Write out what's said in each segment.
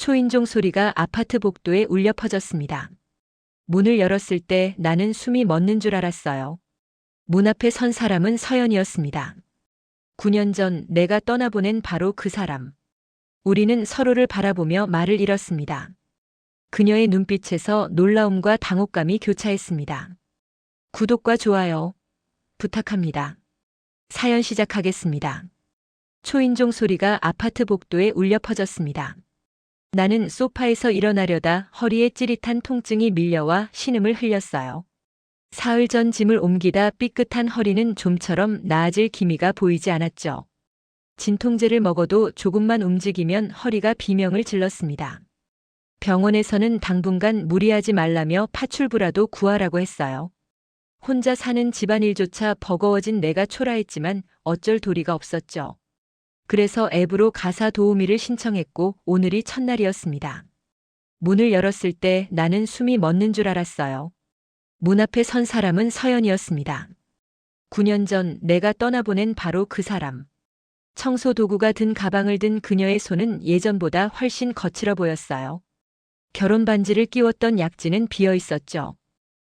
초인종 소리가 아파트 복도에 울려 퍼졌습니다. 문을 열었을 때 나는 숨이 멎는 줄 알았어요. 문 앞에 선 사람은 서연이었습니다. 9년 전 내가 떠나보낸 바로 그 사람. 우리는 서로를 바라보며 말을 잃었습니다. 그녀의 눈빛에서 놀라움과 당혹감이 교차했습니다. 구독과 좋아요 부탁합니다. 사연 시작하겠습니다. 초인종 소리가 아파트 복도에 울려 퍼졌습니다. 나는 소파에서 일어나려다 허리에 찌릿한 통증이 밀려와 신음을 흘렸어요. 사흘 전 짐을 옮기다 삐끗한 허리는 좀처럼 나아질 기미가 보이지 않았죠. 진통제를 먹어도 조금만 움직이면 허리가 비명을 질렀습니다. 병원에서는 당분간 무리하지 말라며 파출부라도 구하라고 했어요. 혼자 사는 집안일조차 버거워진 내가 초라했지만 어쩔 도리가 없었죠. 그래서 앱으로 가사 도우미를 신청했고 오늘이 첫날이었습니다. 문을 열었을 때 나는 숨이 멎는 줄 알았어요. 문 앞에 선 사람은 서연이었습니다. 9년 전 내가 떠나보낸 바로 그 사람. 청소 도구가 든 가방을 든 그녀의 손은 예전보다 훨씬 거칠어 보였어요. 결혼 반지를 끼웠던 약지는 비어 있었죠.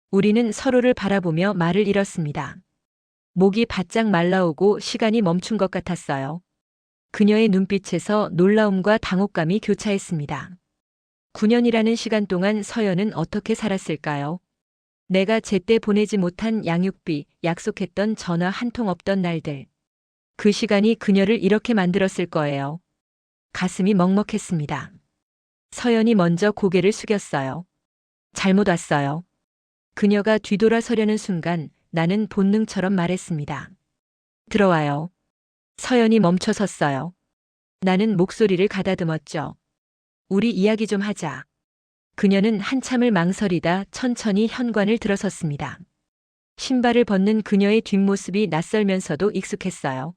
우리는 서로를 바라보며 말을 잃었습니다. 목이 바짝 말라오고 시간이 멈춘 것 같았어요. 그녀의 눈빛에서 놀라움과 당혹감이 교차했습니다. 9년이라는 시간 동안 서연은 어떻게 살았을까요? 내가 제때 보내지 못한 양육비, 약속했던 전화 한 통 없던 날들. 그 시간이 그녀를 이렇게 만들었을 거예요. 가슴이 먹먹했습니다. 서연이 먼저 고개를 숙였어요. 잘못 왔어요. 그녀가 뒤돌아서려는 순간 나는 본능처럼 말했습니다. 들어와요. 서연이 멈춰 섰어요. 나는 목소리를 가다듬었죠. 우리 이야기 좀 하자. 그녀는 한참을 망설이다 천천히 현관을 들어섰습니다. 신발을 벗는 그녀의 뒷모습이 낯설면서도 익숙했어요.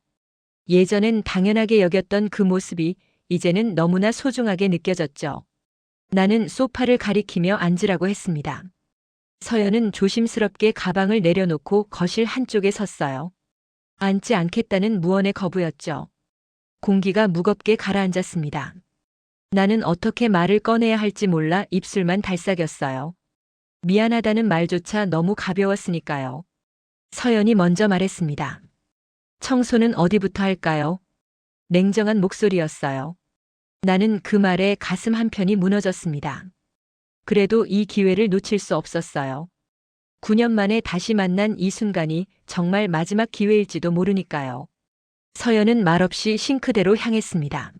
예전엔 당연하게 여겼던 그 모습이 이제는 너무나 소중하게 느껴졌죠. 나는 소파를 가리키며 앉으라고 했습니다. 서연은 조심스럽게 가방을 내려놓고 거실 한쪽에 섰어요. 앉지 않겠다는 무언의 거부였죠. 공기가 무겁게 가라앉았습니다. 나는 어떻게 말을 꺼내야 할지 몰라 입술만 달싹였어요. 미안하다는 말조차 너무 가벼웠으니까요. 서연이 먼저 말했습니다. 청소는 어디부터 할까요? 냉정한 목소리였어요. 나는 그 말에 가슴 한편이 무너졌습니다. 그래도 이 기회를 놓칠 수 없었어요. 9년 만에 다시 만난 이 순간이 정말 마지막 기회일지도 모르니까요. 서연은 말없이 싱크대로 향했습니다.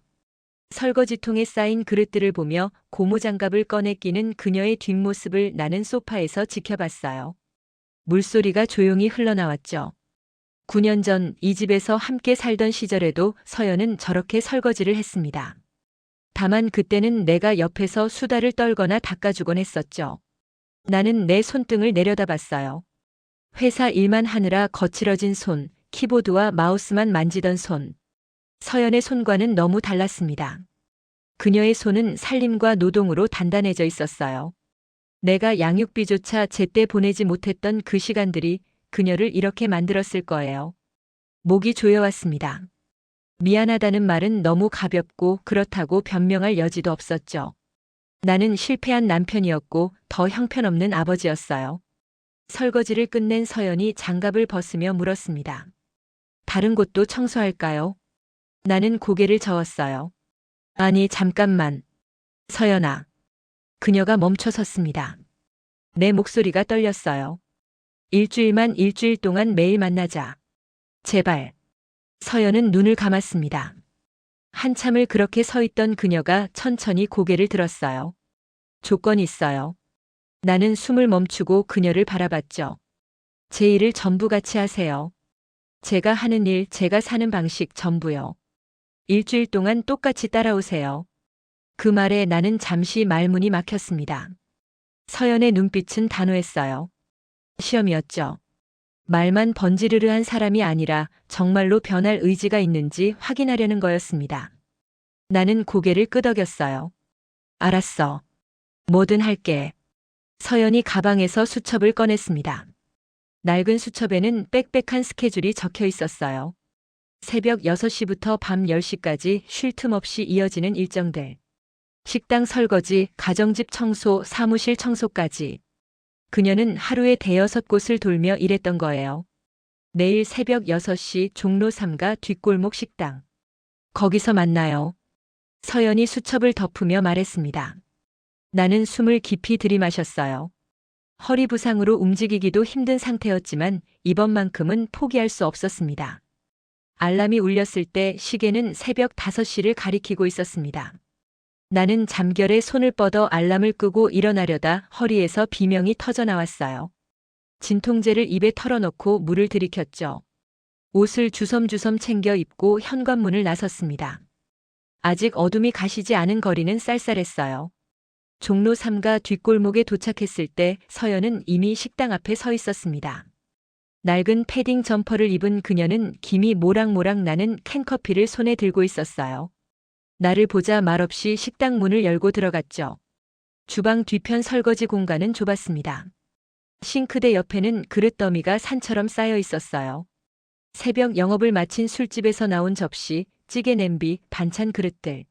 설거지통에 쌓인 그릇들을 보며 고무장갑을 꺼내 끼는 그녀의 뒷모습을 나는 소파에서 지켜봤어요. 물소리가 조용히 흘러나왔죠. 9년 전 이 집에서 함께 살던 시절에도 서연은 저렇게 설거지를 했습니다. 다만 그때는 내가 옆에서 수다를 떨거나 닦아주곤 했었죠. 나는 내 손등을 내려다봤어요. 회사 일만 하느라 거칠어진 손, 키보드와 마우스만 만지던 손. 서연의 손과는 너무 달랐습니다. 그녀의 손은 살림과 노동으로 단단해져 있었어요. 내가 양육비조차 제때 보내지 못했던 그 시간들이 그녀를 이렇게 만들었을 거예요. 목이 조여왔습니다. 미안하다는 말은 너무 가볍고 그렇다고 변명할 여지도 없었죠. 나는 실패한 남편이었고 더 형편없는 아버지였어요. 설거지를 끝낸 서연이 장갑을 벗으며 물었습니다. 다른 곳도 청소할까요? 나는 고개를 저었어요. 아니, 잠깐만. 서연아. 그녀가 멈춰 섰습니다. 내 목소리가 떨렸어요. 일주일만 일주일 동안 매일 만나자. 제발. 서연은 눈을 감았습니다. 한참을 그렇게 서 있던 그녀가 천천히 고개를 들었어요. 조건이 있어요. 나는 숨을 멈추고 그녀를 바라봤죠. 제 일을 전부 같이 하세요. 제가 하는 일, 제가 사는 방식 전부요. 일주일 동안 똑같이 따라오세요. 그 말에 나는 잠시 말문이 막혔습니다. 서연의 눈빛은 단호했어요. 시험이었죠. 말만 번지르르한 사람이 아니라 정말로 변할 의지가 있는지 확인하려는 거였습니다. 나는 고개를 끄덕였어요. 알았어. 뭐든 할게. 서연이 가방에서 수첩을 꺼냈습니다. 낡은 수첩에는 빽빽한 스케줄이 적혀 있었어요. 새벽 6시부터 밤 10시까지 쉴 틈 없이 이어지는 일정들. 식당 설거지, 가정집 청소, 사무실 청소까지. 그녀는 하루에 대여섯 곳을 돌며 일했던 거예요. 내일 새벽 6시 종로 3가 뒷골목 식당. 거기서 만나요. 서연이 수첩을 덮으며 말했습니다. 나는 숨을 깊이 들이마셨어요. 허리 부상으로 움직이기도 힘든 상태였지만 이번만큼은 포기할 수 없었습니다. 알람이 울렸을 때 시계는 새벽 5시를 가리키고 있었습니다. 나는 잠결에 손을 뻗어 알람을 끄고 일어나려다 허리에서 비명이 터져 나왔어요. 진통제를 입에 털어넣고 물을 들이켰죠. 옷을 주섬주섬 챙겨 입고 현관문을 나섰습니다. 아직 어둠이 가시지 않은 거리는 쌀쌀했어요. 종로 3가 뒷골목에 도착했을 때 서연은 이미 식당 앞에 서 있었습니다. 낡은 패딩 점퍼를 입은 그녀는 김이 모락모락 나는 캔커피를 손에 들고 있었어요. 나를 보자 말없이 식당 문을 열고 들어갔죠. 주방 뒤편 설거지 공간은 좁았습니다. 싱크대 옆에는 그릇 더미가 산처럼 쌓여 있었어요. 새벽 영업을 마친 술집에서 나온 접시, 찌개 냄비, 반찬 그릇들.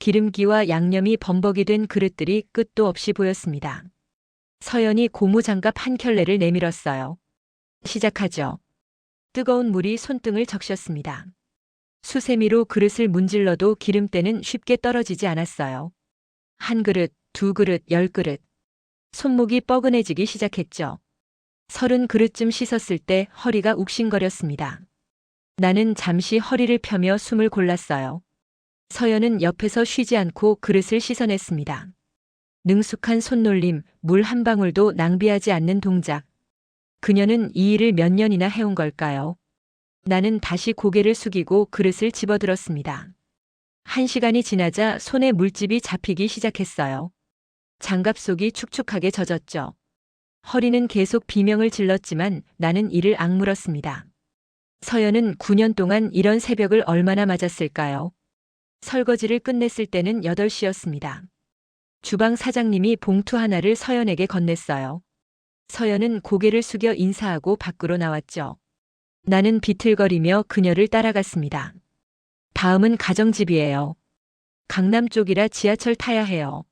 기름기와 양념이 범벅이 된 그릇들이 끝도 없이 보였습니다. 서연이 고무장갑 한 켤레를 내밀었어요. 시작하죠. 뜨거운 물이 손등을 적셨습니다. 수세미로 그릇을 문질러도 기름때는 쉽게 떨어지지 않았어요. 한 그릇, 두 그릇, 열 그릇. 손목이 뻐근해지기 시작했죠. 서른 그릇쯤 씻었을 때 허리가 욱신거렸습니다. 나는 잠시 허리를 펴며 숨을 골랐어요. 서연은 옆에서 쉬지 않고 그릇을 씻어냈습니다. 능숙한 손놀림, 물 한 방울도 낭비하지 않는 동작. 그녀는 이 일을 몇 년이나 해온 걸까요? 나는 다시 고개를 숙이고 그릇을 집어들었습니다. 한 시간이 지나자 손에 물집이 잡히기 시작했어요. 장갑 속이 축축하게 젖었죠. 허리는 계속 비명을 질렀지만 나는 이를 악물었습니다. 서연은 9년 동안 이런 새벽을 얼마나 맞았을까요? 설거지를 끝냈을 때는 8시였습니다. 주방 사장님이 봉투 하나를 서연에게 건넸어요. 서연은 고개를 숙여 인사하고 밖으로 나왔죠. 나는 비틀거리며 그녀를 따라갔습니다. 다음은 가정집이에요. 강남 쪽이라 지하철 타야 해요.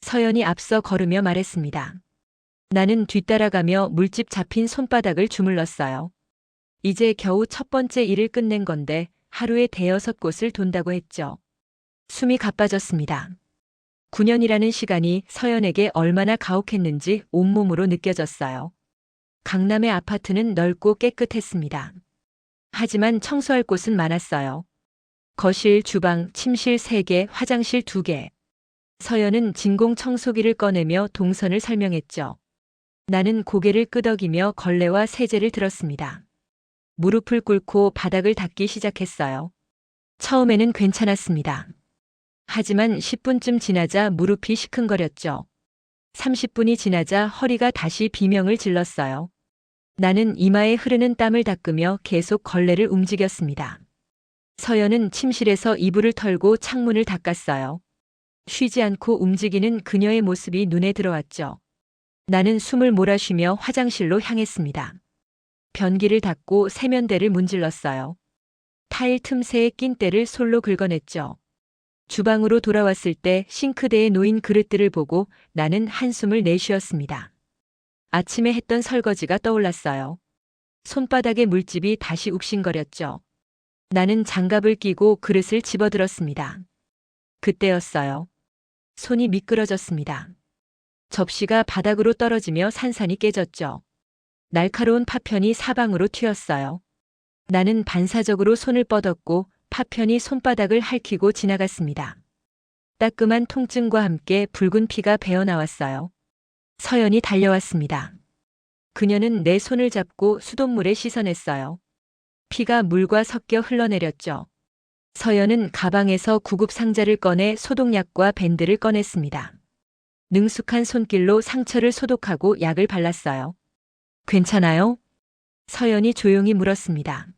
서연이 앞서 걸으며 말했습니다. 나는 뒤따라가며 물집 잡힌 손바닥을 주물렀어요. 이제 겨우 첫 번째 일을 끝낸 건데 하루에 대여섯 곳을 돈다고 했죠. 숨이 가빠졌습니다. 9년이라는 시간이 서연에게 얼마나 가혹했는지 온몸으로 느껴졌어요. 강남의 아파트는 넓고 깨끗했습니다. 하지만 청소할 곳은 많았어요. 거실, 주방, 침실 3개, 화장실 2개. 서연은 진공 청소기를 꺼내며 동선을 설명했죠. 나는 고개를 끄덕이며 걸레와 세제를 들었습니다. 무릎을 꿇고 바닥을 닦기 시작했어요. 처음에는 괜찮았습니다. 하지만 10분쯤 지나자 무릎이 시큰거렸죠. 30분이 지나자 허리가 다시 비명을 질렀어요. 나는 이마에 흐르는 땀을 닦으며 계속 걸레를 움직였습니다. 서연은 침실에서 이불을 털고 창문을 닦았어요. 쉬지 않고 움직이는 그녀의 모습이 눈에 들어왔죠. 나는 숨을 몰아쉬며 화장실로 향했습니다. 변기를 닫고 세면대를 문질렀어요. 타일 틈새에 낀 때를 솔로 긁어냈죠. 주방으로 돌아왔을 때 싱크대에 놓인 그릇들을 보고 나는 한숨을 내쉬었습니다. 아침에 했던 설거지가 떠올랐어요. 손바닥에 물집이 다시 욱신거렸죠. 나는 장갑을 끼고 그릇을 집어들었습니다. 그때였어요. 손이 미끄러졌습니다. 접시가 바닥으로 떨어지며 산산이 깨졌죠. 날카로운 파편이 사방으로 튀었어요. 나는 반사적으로 손을 뻗었고 파편이 손바닥을 핥히고 지나갔습니다. 따끔한 통증과 함께 붉은 피가 배어나왔어요. 서연이 달려왔습니다. 그녀는 내 손을 잡고 수돗물에 씻어냈어요. 피가 물과 섞여 흘러내렸죠. 서연은 가방에서 구급 상자를 꺼내 소독약과 밴드를 꺼냈습니다. 능숙한 손길로 상처를 소독하고 약을 발랐어요. 괜찮아요? 서연이 조용히 물었습니다.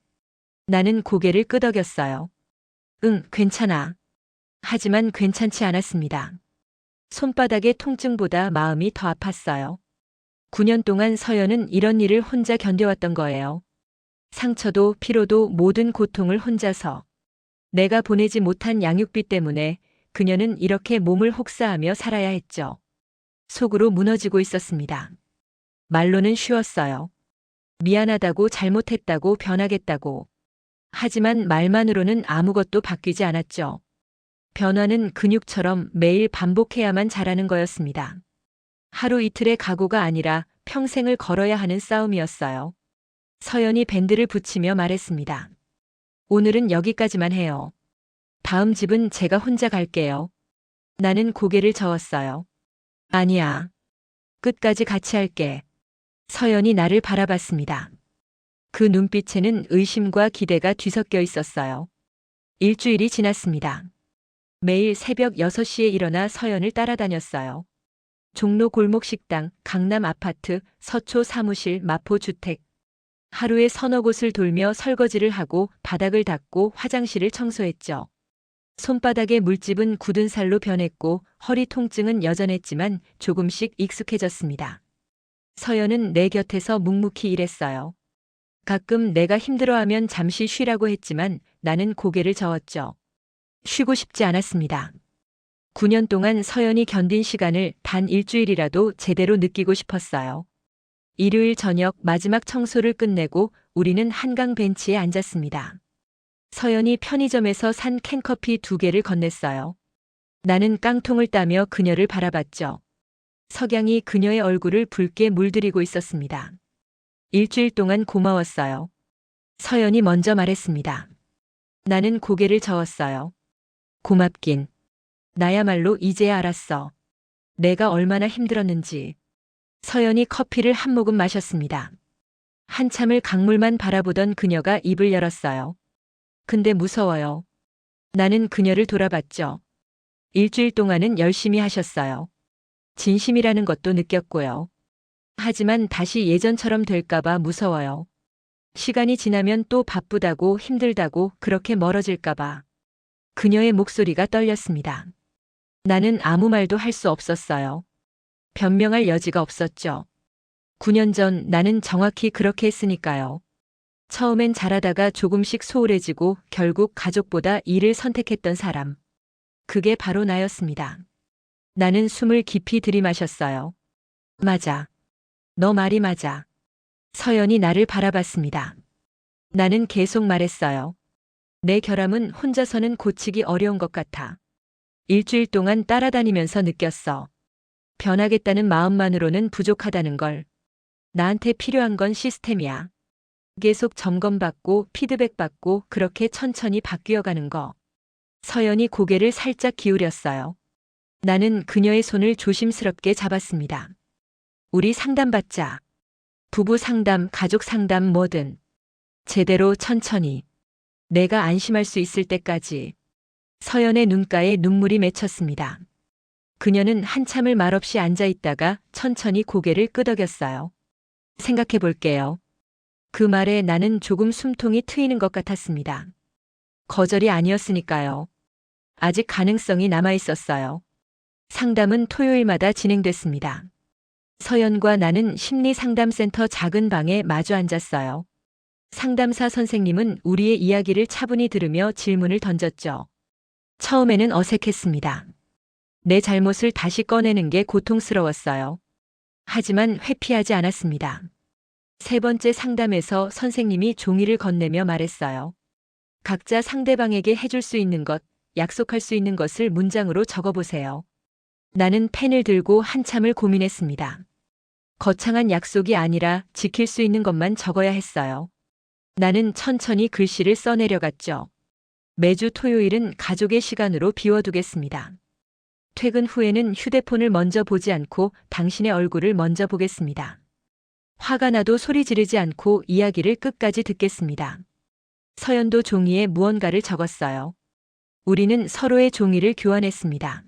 나는 고개를 끄덕였어요. 응, 괜찮아. 하지만 괜찮지 않았습니다. 손바닥의 통증보다 마음이 더 아팠어요. 9년 동안 서연은 이런 일을 혼자 견뎌왔던 거예요. 상처도 피로도 모든 고통을 혼자서. 내가 보내지 못한 양육비 때문에 그녀는 이렇게 몸을 혹사하며 살아야 했죠. 속으로 무너지고 있었습니다. 말로는 쉬웠어요. 미안하다고 잘못했다고 변하겠다고. 하지만 말만으로는 아무것도 바뀌지 않았죠. 변화는 근육처럼 매일 반복해야만 자라는 거였습니다. 하루 이틀의 각오가 아니라 평생을 걸어야 하는 싸움이었어요. 서연이 밴드를 붙이며 말했습니다. 오늘은 여기까지만 해요. 다음 집은 제가 혼자 갈게요. 나는 고개를 저었어요. 아니야. 끝까지 같이 할게. 서연이 나를 바라봤습니다. 그 눈빛에는 의심과 기대가 뒤섞여 있었어요. 일주일이 지났습니다. 매일 새벽 6시에 일어나 서연을 따라다녔어요. 종로 골목 식당, 강남 아파트, 서초 사무실, 마포 주택. 하루에 서너 곳을 돌며 설거지를 하고 바닥을 닦고 화장실을 청소했죠. 손바닥의 물집은 굳은 살로 변했고 허리 통증은 여전했지만 조금씩 익숙해졌습니다. 서연은 내 곁에서 묵묵히 일했어요. 가끔 내가 힘들어하면 잠시 쉬라고 했지만 나는 고개를 저었죠. 쉬고 싶지 않았습니다. 9년 동안 서연이 견딘 시간을 단 일주일이라도 제대로 느끼고 싶었어요. 일요일 저녁 마지막 청소를 끝내고 우리는 한강 벤치에 앉았습니다. 서연이 편의점에서 산 캔커피 두 개를 건넸어요. 나는 깡통을 따며 그녀를 바라봤죠. 석양이 그녀의 얼굴을 붉게 물들이고 있었습니다. 일주일 동안 고마웠어요. 서연이 먼저 말했습니다. 나는 고개를 저었어요. 고맙긴. 나야말로 이제야 알았어. 내가 얼마나 힘들었는지. 서연이 커피를 한 모금 마셨습니다. 한참을 강물만 바라보던 그녀가 입을 열었어요. 근데 무서워요. 나는 그녀를 돌아봤죠. 일주일 동안은 열심히 하셨어요. 진심이라는 것도 느꼈고요. 하지만 다시 예전처럼 될까봐 무서워요. 시간이 지나면 또 바쁘다고 힘들다고 그렇게 멀어질까봐. 그녀의 목소리가 떨렸습니다. 나는 아무 말도 할 수 없었어요. 변명할 여지가 없었죠. 9년 전 나는 정확히 그렇게 했으니까요. 처음엔 잘하다가 조금씩 소홀해지고 결국 가족보다 일을 선택했던 사람. 그게 바로 나였습니다. 나는 숨을 깊이 들이마셨어요. 맞아. 너 말이 맞아. 서연이 나를 바라봤습니다. 나는 계속 말했어요. 내 결함은 혼자서는 고치기 어려운 것 같아. 일주일 동안 따라다니면서 느꼈어. 변하겠다는 마음만으로는 부족하다는 걸. 나한테 필요한 건 시스템이야. 계속 점검받고 피드백받고 그렇게 천천히 바뀌어가는 거. 서연이 고개를 살짝 기울였어요. 나는 그녀의 손을 조심스럽게 잡았습니다. 우리 상담받자. 부부 상담, 가족 상담 뭐든. 제대로 천천히. 내가 안심할 수 있을 때까지. 서연의 눈가에 눈물이 맺혔습니다. 그녀는 한참을 말없이 앉아 있다가 천천히 고개를 끄덕였어요. 생각해 볼게요. 그 말에 나는 조금 숨통이 트이는 것 같았습니다. 거절이 아니었으니까요. 아직 가능성이 남아 있었어요. 상담은 토요일마다 진행됐습니다. 서연과 나는 심리상담센터 작은 방에 마주 앉았어요. 상담사 선생님은 우리의 이야기를 차분히 들으며 질문을 던졌죠. 처음에는 어색했습니다. 내 잘못을 다시 꺼내는 게 고통스러웠어요. 하지만 회피하지 않았습니다. 세 번째 상담에서 선생님이 종이를 건네며 말했어요. 각자 상대방에게 해줄 수 있는 것, 약속할 수 있는 것을 문장으로 적어보세요. 나는 펜을 들고 한참을 고민했습니다. 거창한 약속이 아니라 지킬 수 있는 것만 적어야 했어요. 나는 천천히 글씨를 써내려갔죠. 매주 토요일은 가족의 시간으로 비워두겠습니다. 퇴근 후에는 휴대폰을 먼저 보지 않고 당신의 얼굴을 먼저 보겠습니다. 화가 나도 소리 지르지 않고 이야기를 끝까지 듣겠습니다. 서연도 종이에 무언가를 적었어요. 우리는 서로의 종이를 교환했습니다.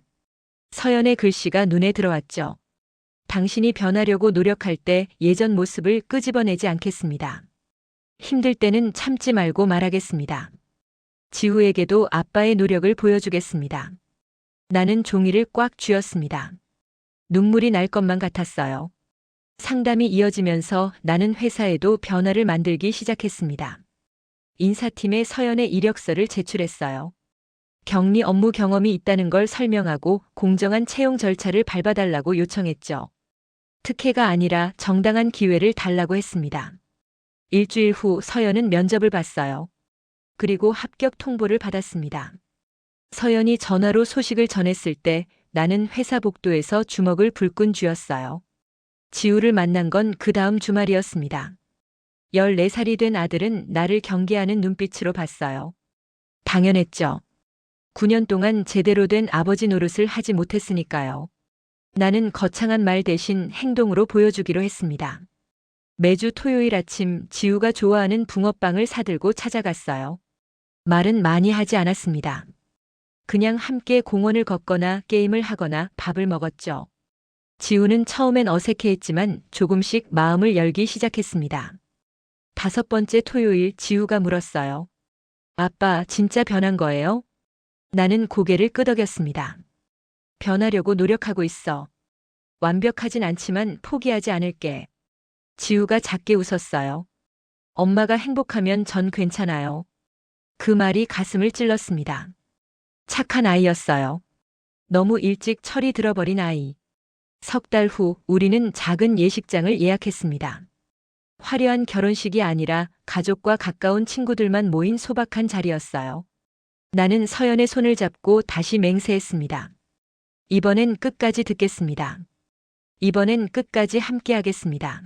서연의 글씨가 눈에 들어왔죠. 당신이 변하려고 노력할 때 예전 모습을 끄집어내지 않겠습니다. 힘들 때는 참지 말고 말하겠습니다. 지우에게도 아빠의 노력을 보여주겠습니다. 나는 종이를 꽉 쥐었습니다. 눈물이 날 것만 같았어요. 상담이 이어지면서 나는 회사에도 변화를 만들기 시작했습니다. 인사팀에 서연의 이력서를 제출했어요. 격리 업무 경험이 있다는 걸 설명하고 공정한 채용 절차를 밟아달라고 요청했죠. 특혜가 아니라 정당한 기회를 달라고 했습니다. 일주일 후 서연은 면접을 봤어요. 그리고 합격 통보를 받았습니다. 서연이 전화로 소식을 전했을 때 나는 회사 복도에서 주먹을 불끈 쥐었어요. 지우를 만난 건 그 다음 주말이었습니다. 14살이 된 아들은 나를 경계하는 눈빛으로 봤어요. 당연했죠. 9년 동안 제대로 된 아버지 노릇을 하지 못했으니까요. 나는 거창한 말 대신 행동으로 보여주기로 했습니다. 매주 토요일 아침 지우가 좋아하는 붕어빵을 사들고 찾아갔어요. 말은 많이 하지 않았습니다. 그냥 함께 공원을 걷거나 게임을 하거나 밥을 먹었죠. 지우는 처음엔 어색해했지만 조금씩 마음을 열기 시작했습니다. 다섯 번째 토요일 지우가 물었어요. 아빠, 진짜 변한 거예요? 나는 고개를 끄덕였습니다. 변하려고 노력하고 있어. 완벽하진 않지만 포기하지 않을게. 지우가 작게 웃었어요. 엄마가 행복하면 전 괜찮아요. 그 말이 가슴을 찔렀습니다. 착한 아이였어요. 너무 일찍 철이 들어버린 아이. 석 달 후 우리는 작은 예식장을 예약했습니다. 화려한 결혼식이 아니라 가족과 가까운 친구들만 모인 소박한 자리였어요. 나는 서연의 손을 잡고 다시 맹세했습니다. 이번엔 끝까지 듣겠습니다. 이번엔 끝까지 함께 하겠습니다.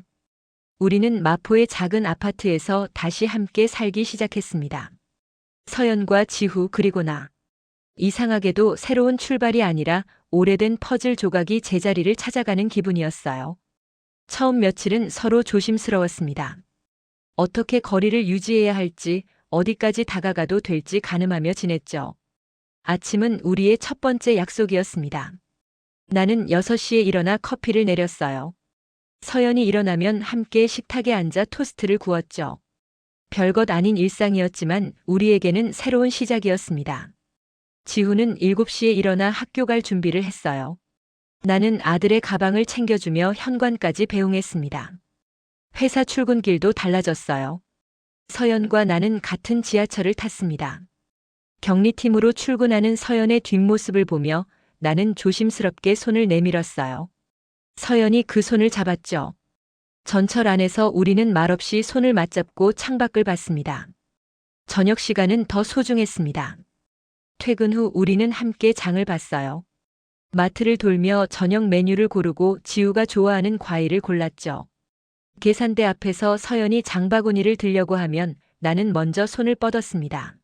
우리는 마포의 작은 아파트에서 다시 함께 살기 시작했습니다. 서연과 지후 그리고 나. 이상하게도 새로운 출발이 아니라 오래된 퍼즐 조각이 제자리를 찾아가는 기분이었어요. 처음 며칠은 서로 조심스러웠습니다. 어떻게 거리를 유지해야 할지, 어디까지 다가가도 될지 가늠하며 지냈죠. 아침은 우리의 첫 번째 약속이었습니다. 나는 6시에 일어나 커피를 내렸어요. 서연이 일어나면 함께 식탁에 앉아 토스트를 구웠죠. 별것 아닌 일상이었지만 우리에게는 새로운 시작이었습니다. 지우는 7시에 일어나 학교 갈 준비를 했어요. 나는 아들의 가방을 챙겨주며 현관까지 배웅했습니다. 회사 출근길도 달라졌어요. 서연과 나는 같은 지하철을 탔습니다. 격리팀으로 출근하는 서연의 뒷모습을 보며 나는 조심스럽게 손을 내밀었어요. 서연이 그 손을 잡았죠. 전철 안에서 우리는 말없이 손을 맞잡고 창밖을 봤습니다. 저녁 시간은 더 소중했습니다. 퇴근 후 우리는 함께 장을 봤어요. 마트를 돌며 저녁 메뉴를 고르고 지우가 좋아하는 과일을 골랐죠. 계산대 앞에서 서연이 장바구니를 들려고 하면 나는 먼저 손을 뻗었습니다.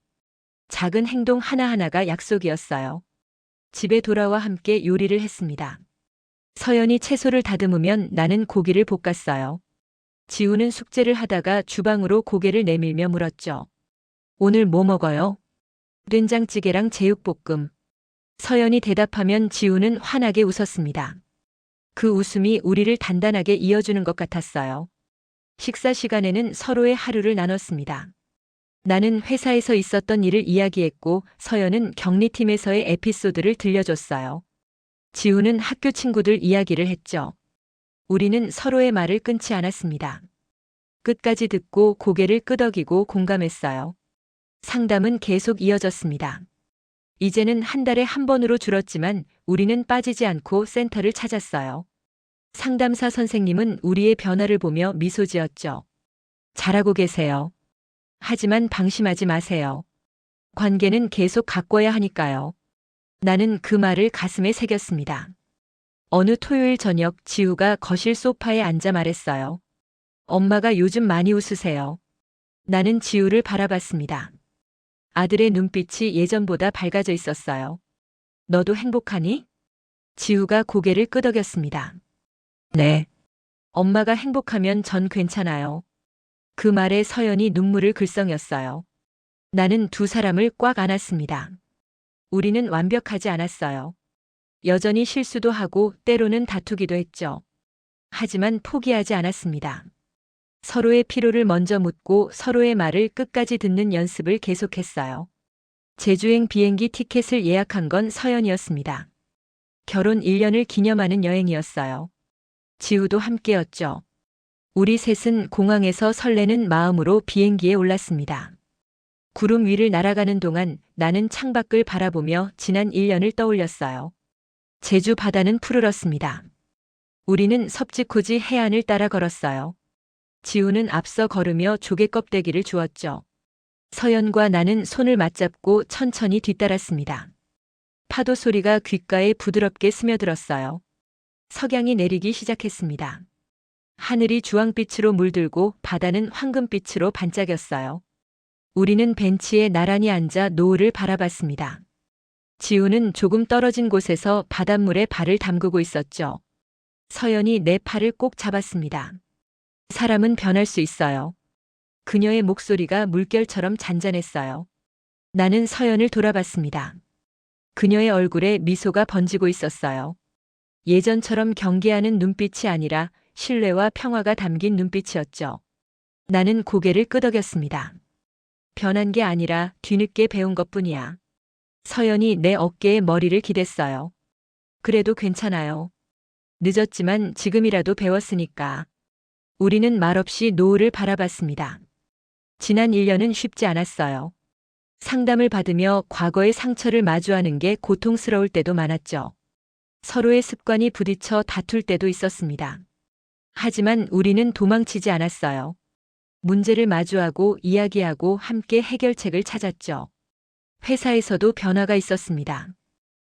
작은 행동 하나하나가 약속이었어요. 집에 돌아와 함께 요리를 했습니다. 서연이 채소를 다듬으면 나는 고기를 볶았어요. 지우는 숙제를 하다가 주방으로 고개를 내밀며 물었죠. 오늘 뭐 먹어요? 된장찌개랑 제육볶음. 서연이 대답하면 지우는 환하게 웃었습니다. 그 웃음이 우리를 단단하게 이어주는 것 같았어요. 식사 시간에는 서로의 하루를 나눴습니다. 나는 회사에서 있었던 일을 이야기했고 서연은 격리팀에서의 에피소드를 들려줬어요. 지우는 학교 친구들 이야기를 했죠. 우리는 서로의 말을 끊지 않았습니다. 끝까지 듣고 고개를 끄덕이고 공감했어요. 상담은 계속 이어졌습니다. 이제는 한 달에 한 번으로 줄었지만 우리는 빠지지 않고 센터를 찾았어요. 상담사 선생님은 우리의 변화를 보며 미소 지었죠. 잘하고 계세요. 하지만 방심하지 마세요. 관계는 계속 가꿔야 하니까요. 나는 그 말을 가슴에 새겼습니다. 어느 토요일 저녁 지우가 거실 소파에 앉아 말했어요. 엄마가 요즘 많이 웃으세요. 나는 지우를 바라봤습니다. 아들의 눈빛이 예전보다 밝아져 있었어요. 너도 행복하니? 지우가 고개를 끄덕였습니다. 네. 엄마가 행복하면 전 괜찮아요. 그 말에 서연이 눈물을 글썽였어요. 나는 두 사람을 꽉 안았습니다. 우리는 완벽하지 않았어요. 여전히 실수도 하고 때로는 다투기도 했죠. 하지만 포기하지 않았습니다. 서로의 피로를 먼저 묻고 서로의 말을 끝까지 듣는 연습을 계속했어요. 제주행 비행기 티켓을 예약한 건 서연이었습니다. 결혼 1년을 기념하는 여행이었어요. 지우도 함께였죠. 우리 셋은 공항에서 설레는 마음으로 비행기에 올랐습니다. 구름 위를 날아가는 동안 나는 창밖을 바라보며 지난 1년을 떠올렸어요. 제주 바다는 푸르렀습니다. 우리는 섭지코지 해안을 따라 걸었어요. 지우는 앞서 걸으며 조개 껍데기를 주었죠. 서연과 나는 손을 맞잡고 천천히 뒤따랐습니다. 파도 소리가 귓가에 부드럽게 스며들었어요. 석양이 내리기 시작했습니다. 하늘이 주황빛으로 물들고 바다는 황금빛으로 반짝였어요. 우리는 벤치에 나란히 앉아 노을을 바라봤습니다. 지우는 조금 떨어진 곳에서 바닷물에 발을 담그고 있었죠. 서연이 내 팔을 꼭 잡았습니다. 사람은 변할 수 있어요. 그녀의 목소리가 물결처럼 잔잔했어요. 나는 서연을 돌아봤습니다. 그녀의 얼굴에 미소가 번지고 있었어요. 예전처럼 경계하는 눈빛이 아니라 신뢰와 평화가 담긴 눈빛이었죠. 나는 고개를 끄덕였습니다. 변한 게 아니라 뒤늦게 배운 것 뿐이야. 서연이 내 어깨에 머리를 기댔어요. 그래도 괜찮아요. 늦었지만 지금이라도 배웠으니까. 우리는 말없이 노을을 바라봤습니다. 지난 1년은 쉽지 않았어요. 상담을 받으며 과거의 상처를 마주하는 게 고통스러울 때도 많았죠. 서로의 습관이 부딪혀 다툴 때도 있었습니다. 하지만 우리는 도망치지 않았어요. 문제를 마주하고 이야기하고 함께 해결책을 찾았죠. 회사에서도 변화가 있었습니다.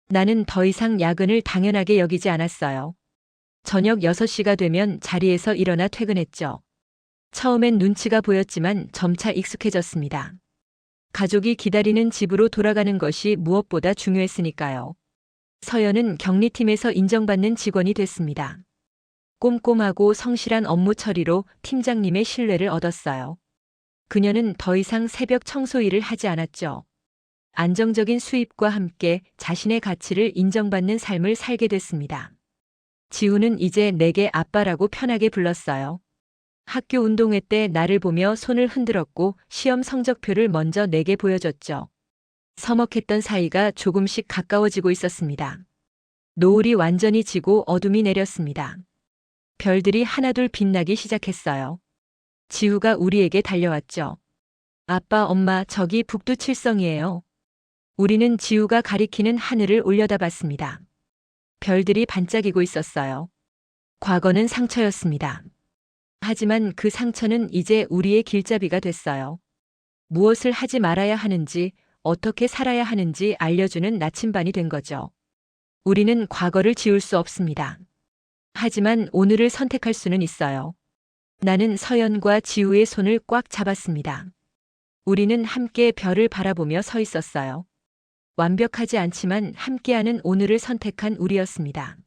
나는 더 이상 야근을 당연하게 여기지 않았어요. 저녁 6시가 되면 자리에서 일어나 퇴근했죠. 처음엔 눈치가 보였지만 점차 익숙해졌습니다. 가족이 기다리는 집으로 돌아가는 것이 무엇보다 중요했으니까요. 서연은 격리팀에서 인정받는 직원이 됐습니다. 꼼꼼하고 성실한 업무 처리로 팀장님의 신뢰를 얻었어요. 그녀는 더 이상 새벽 청소 일을 하지 않았죠. 안정적인 수입과 함께 자신의 가치를 인정받는 삶을 살게 됐습니다. 지우는 이제 내게 아빠라고 편하게 불렀어요. 학교 운동회 때 나를 보며 손을 흔들었고 시험 성적표를 먼저 내게 보여줬죠. 서먹했던 사이가 조금씩 가까워지고 있었습니다. 노을이 완전히 지고 어둠이 내렸습니다. 별들이 하나둘 빛나기 시작했어요. 지우가 우리에게 달려왔죠. 아빠, 엄마, 저기 북두 칠성이에요. 우리는 지우가 가리키는 하늘을 올려다봤습니다. 별들이 반짝이고 있었어요. 과거는 상처였습니다. 하지만 그 상처는 이제 우리의 길잡이가 됐어요. 무엇을 하지 말아야 하는지, 어떻게 살아야 하는지 알려주는 나침반이 된 거죠. 우리는 과거를 지울 수 없습니다. 하지만 오늘을 선택할 수는 있어요. 나는 서연과 지우의 손을 꽉 잡았습니다. 우리는 함께 별을 바라보며 서 있었어요. 완벽하지 않지만 함께하는 오늘을 선택한 우리였습니다.